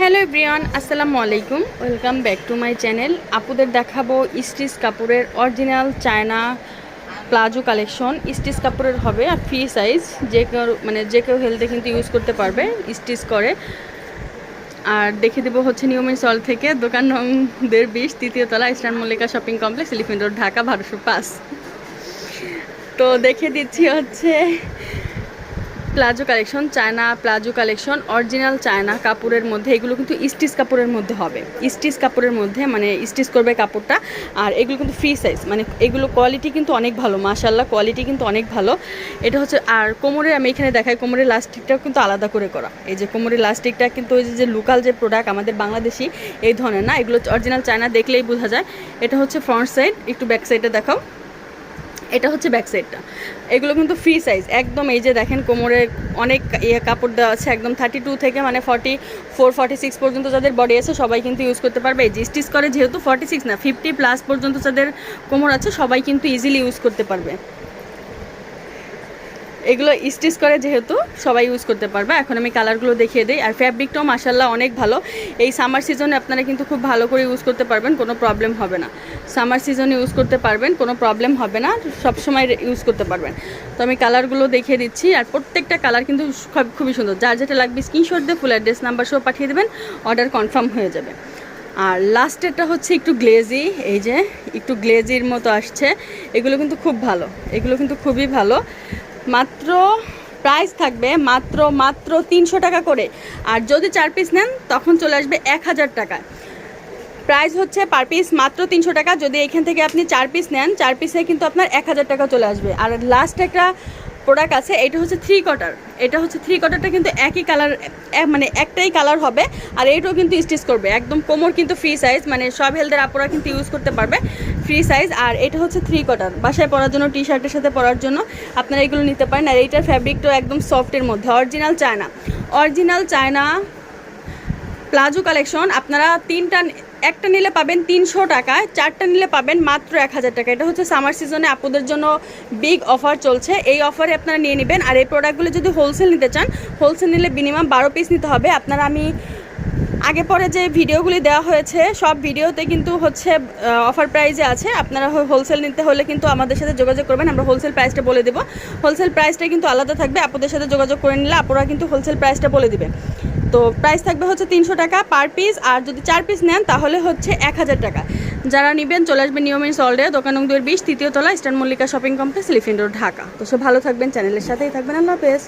Hello Brian আসসালামু আলাইকুম। Welcome back to my channel. আপুদের দেখাবো স্টিচ কাপড়ের original China palazzo collection. Stitch কাপড়ের হবে আর ফ্রি সাইজ। যে কেউ মানে যে কেউ হেলথে কিন্তু ইউজ করতে পারবে, স্টিচ করে। আর দেখে দেবো হচ্ছে নিয়মের সল থেকে দোকান নং দেড় বিশ, তৃতীয় তলা eastern Mallika shopping complex, elephant road, Dhaka বারোশো পাঁচ। তো দেখে দিচ্ছি হচ্ছে palazzo collection, China palazzo collection, original China কাপড়ের মধ্যে, এগুলো কিন্তু স্টিচ কাপড়ের মধ্যে হবে। স্টিচ কাপড়ের মধ্যে মানে স্টিচ করবে কাপড়টা। আর এগুলো কিন্তু ফ্রি সাইজ মানে এগুলো কোয়ালিটি কিন্তু অনেক ভালো মাশাল্লাহ কোয়ালিটি কিন্তু অনেক ভালো। এটা হচ্ছে, আর কোমরে আমি এখানে দেখাই, কোমরের লাস্টিকটাও কিন্তু আলাদা করে করা। এই যে কোমরের লাস্টিকটা কিন্তু ওই যে- যে লোকাল যে প্রোডাক্ট আমাদের বাংলাদেশি, এই ধরনের না? এগুলো অরিজিনাল চায়না দেখলেই বোঝা যায়। এটা হচ্ছে ফ্রন্ট সাইড একটু ব্যাক সাইডে দেখাও। এটা হচ্ছে ব্যাক সাইডটা এগুলো কিন্তু ফ্রি সাইজ একদম এই যে দেখেন কোমরে অনেক ইয়ে কাপড় দেওয়া আছে, একদম থার্টি টু থেকে মানে ফর্টি ফোর ফর্টি সিক্স পর্যন্ত যাদের বডি আছে, সবাই কিন্তু ইউজ করতে পারবে। এই যে স্টিচ করে যেহেতু ফর্টি সিক্স না ফিফটি প্লাস পর্যন্ত যাদের কোমর আছে, সবাই কিন্তু ইজিলি ইউজ করতে পারবে। এগুলো স্টিচ করে যেহেতু সবাই ইউজ করতে পারবে। এখন আমি কালারগুলো দেখিয়ে দিই। আর ফ্যাব্রিকটাও মাসাল্লাহ অনেক ভালো। এই সামার সিজনে আপনারা কিন্তু খুব ভালো করে ইউজ করতে পারবেন, কোনো প্রবলেম হবে না। সামার সিজনে ইউজ করতে পারবেন, কোনো প্রবলেম হবে না। সবসময় ইউজ করতে পারবেন। তো আমি কালারগুলো দেখিয়ে দিচ্ছি। আর প্রত্যেকটা কালার কিন্তু খুবই সুন্দর। যার যেটা লাগবে স্ক্রিনশট দিয়ে ফুল অ্যাড্রেস নাম্বার সহ পাঠিয়ে দেবেন। অর্ডার কনফার্ম হয়ে যাবে। আর লাস্টেরটা হচ্ছে একটু গ্লেজি এই যে, একটু গ্লেজির মতো আসছে। এগুলো কিন্তু খুব ভালো। এগুলো কিন্তু খুবই ভালো। মাত্র প্রাইস থাকবে মাত্র মাত্র তিনশো টাকা করে। আর যদি চার পিস নেন, তখন চলে আসবে এক হাজার টাকা। প্রাইস হচ্ছে পার পিস মাত্র তিনশো টাকা। যদি এখান থেকে আপনি চার পিস নেন, চার পিসে কিন্তু আপনার এক হাজার টাকা চলে আসবে। আর লাস্ট একটা প্রোডাক্ট আছে, এটা হচ্ছে থ্রি কটার এটা হচ্ছে থ্রি কটারটা কিন্তু একই কালার মানে একটাই কালার হবে। আর এইটাও কিন্তু স্টিচ করবে। একদম কোমর কিন্তু ফ্রি সাইজ মানে সব হেলদের আপুরা কিন্তু ইউজ করতে পারবে। ফ্রি সাইজ আর এটা হচ্ছে থ্রি কটার বাসায় পরার জন্য টি শার্টের সাথে পরার জন্য আপনারা এগুলো নিতে পারেন। আর এইটার ফ্যাব্রিকটাও একদম সফটের মধ্যে। Original China original China palazzo collection আপনারা তিনটা একটা নিলে পাবেন তিনশো টাকায়, চারটা নিলে পাবেন মাত্র এক হাজার টাকা এটা হচ্ছে সামার সিজনে আপুদের জন্য বিগ অফার চলছে। এই অফারে আপনারা নিয়ে নেবেন। আর এই প্রোডাক্টগুলো যদি হোলসেল নিতে চান হোলসেল নিলে মিনিমাম বারো পিস নিতে হবে। আপনারা আমি আগে পরে যে ভিডিওগুলি দেওয়া হয়েছে, সব ভিডিওতে কিন্তু হচ্ছে অফার প্রাইজে আছে। আপনারা হোলসেল নিতে হলে কিন্তু আমাদের সাথে যোগাযোগ করবেন। আমরা হোলসেল প্রাইসটা বলে দেবো। হোলসেল প্রাইসটা কিন্তু আলাদা থাকবে। আপনাদের সাথে যোগাযোগ করে নিলে আপনারা কিন্তু হোলসেল প্রাইসটা বলে দিবে তো প্রাইস থাকবে হচ্ছে তিনশো টাকা পার পিস আর যদি চার পিস নেন, তাহলে হচ্ছে এক হাজার টাকা। যারা নেবেন, চলে আসবেন নিয়মিত সল্ডে দোকান দুয়ের বিশ, তৃতীয় তলা, eastern Mallika shopping complex, elephant road, Dhaka. তো সব ভালো থাকবেন, চ্যানেলের সাথেই থাকবেন। আল্লাহ হাফেজ।